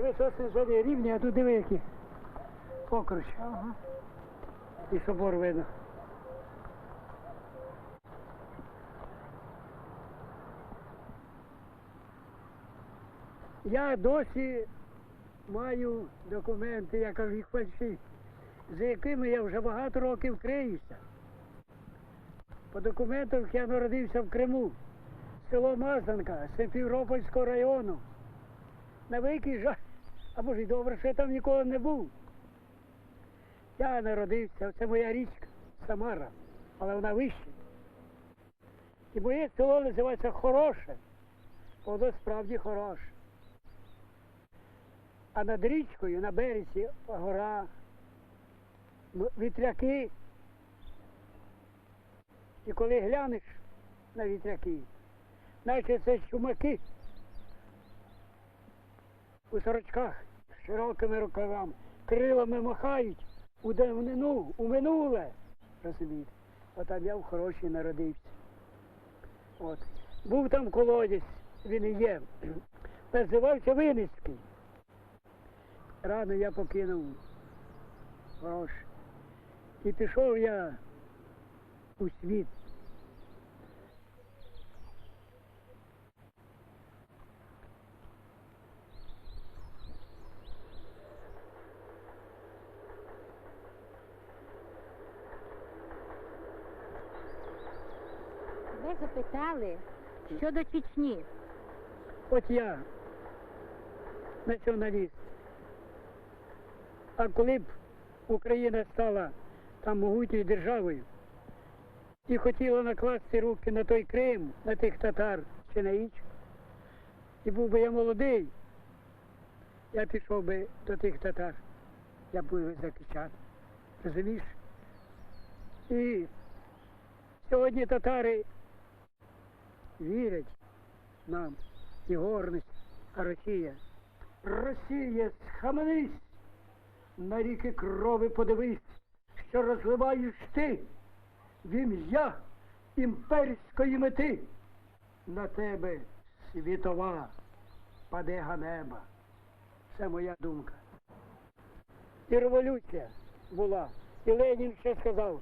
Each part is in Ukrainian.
Дивись, ось зоні рівні, а тут диви які. Покруч. Ага. І собор видно. Я досі маю документи, я кажу, їх фальшиві, за якими я вже багато років криюся. По документах я народився в Криму, село Мазанка, Симферопольського району. На великий жаль, а може й добре, що я там ніколи не був. Я народився, це моя річка, Самара, але вона вища. І моє село називається Хороше, воно справді хороше. А над річкою на березі гора, вітряки. І коли глянеш на вітряки, наче це чумаки у сорочках широкими рукавами, крилами махають у давнину, у минуле. Розумієте? Отам я в хорошій народився. От. Був там колодязь, він і є. Називався Винницький. Рано я покинув гроші. І пішов я у світ. Ви запитали щодо Чечні. От я націоналіст. А коли б Україна стала там могутньою державою і хотіла накласти руки на той Крим, на тих татар чи на інших, і був би я молодий, я пішов би до тих татар, я був їх захищати. Розумієш? І сьогодні татари вірять нам і гордість, а Росія. Росія, схаменись, на ріки крови подивись, що розливаєш ти в ім'я імперської мети. На тебе світова паде ганеба. Це моя думка. І революція була. І Ленін ще сказав,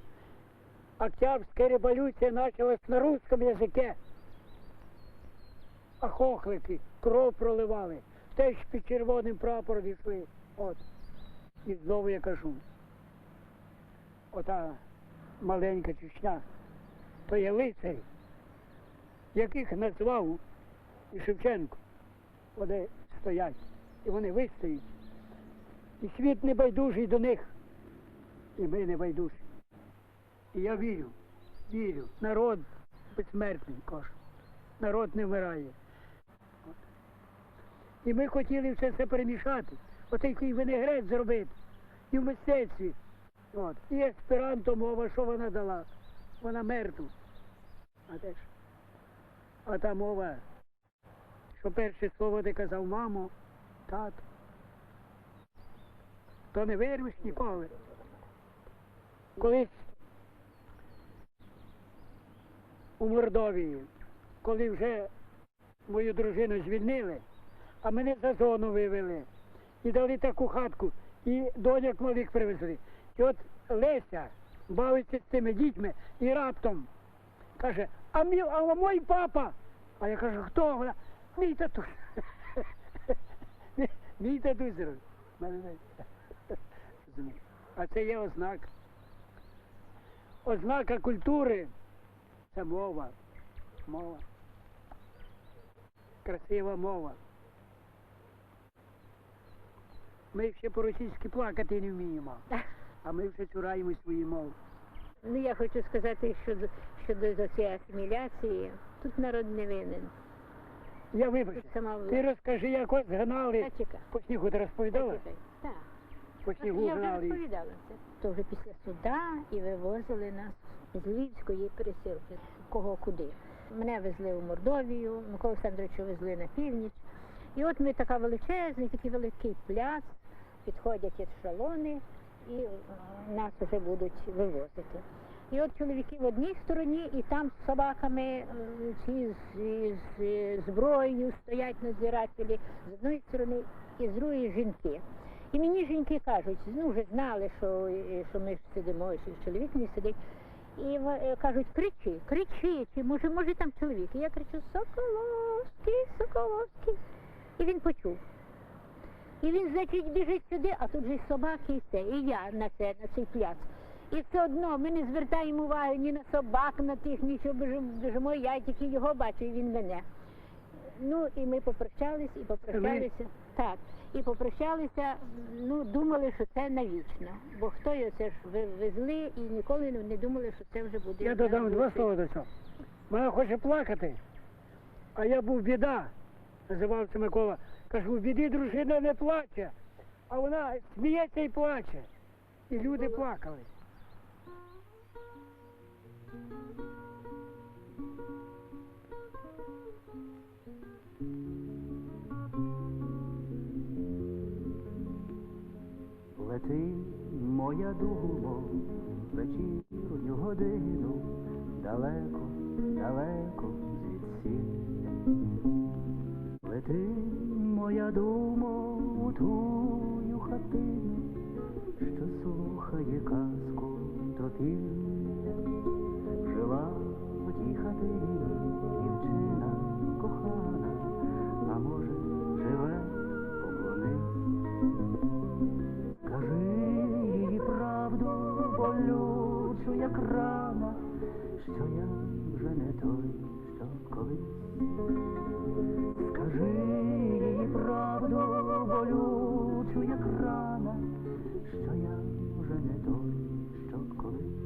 Октябрьская революция началась на русском языке. А хохлики кров проливали, теж під червоним прапором йшли. От. І знову я кажу. Ота маленька Чечня, то є лицарі, яких назвав і Шевченко. Вони стоять. І вони вистоять. І світ не байдужий до них. І ми не байдужі. І я вірю, вірю, народ безсмертний кожен. Народ не вмирає. І ми хотіли все це перемішати, отакий винегрет зробити. І в мистецтві. От. І есперанто мова, що вона дала? Вона мертва. А де ж? А та мова, що перше слово ти казав мамо, тато. То не вирвеш ніколи. Колись у Мордовії, коли вже мою дружину звільнили, а мене за зону вивели і дали таку хатку, і доняк малих привезли. І от Леся бавиться з цими дітьми і раптом каже, а мій, а мій папа. А я кажу, хто? Вона, мій татусь. Мій- татусь. А це є ознака. Ознака культури це мова. Мова. Красива мова. Ми ще по-російськи плакати не вміємо, а ми вже цураємо свої мови. Ну я хочу сказати, що до- щодо за цієї асиміляції, тут народ не винен. Я вибачу. Ти розкажи, як вас гнали. Зачека. По снігу ти розповідала? Так. По снігу Я вже гнали. розповідала це. То вже після суда і вивозили нас з Львівської пересилки. Кого куди. Мене везли у Мордовію, Миколу Олександровича везли на північ. І от ми така величезний, такий великий пляц, підходять ешелони і е, нас вже будуть вивозити. І от чоловіки в одній стороні, і там з собаками е, ці з, з, зброєю стоять надзирателі з одної сторони, і з другої жінки. І мені жінки кажуть, ну вже знали, що, е, що ми сидимо, що чоловік не сидить. І е, кажуть, кричи, кричи, чи може, може там чоловік. І я кричу, Соколовський, Соколовський. І він почув. І він, значить, біжить сюди, а тут же й собаки і все. І я на це, на цей пляц. І все одно ми не звертаємо уваги ні на собак, на тих, нічого біжимо, біжимо. Я тільки його бачу, і він мене. Ну і ми попрощались, і попрощалися. Так. І попрощалися, ну, думали, що це навічно. Бо хто його це ж везли і ніколи не думали, що це вже буде. Я додам два слова до цього. Вона хоче плакати, а я був біда, називався Микола. Кажу, в біді дружина не плаче, а вона сміється і плаче. І люди плакали. Лети, моя думо, вечірню годину, далеко, далеко моя у тую хатину, що слухає казку топів. Жила в тій хатині дівчина кохана, а може, живе поклонись. Скажи їй правду, болючу, як рана, що я вже не той, снилося колись. Скажи їй правду болючу, як рана, що я вже не той, що колись,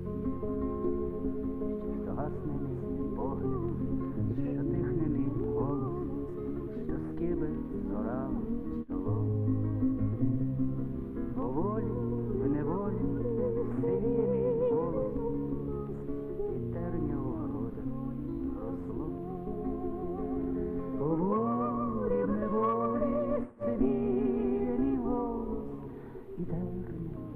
що згасне мій погляд, що тихне мій голос, що скибе зорами чоло. Поволі в неволі сивіє y dorme.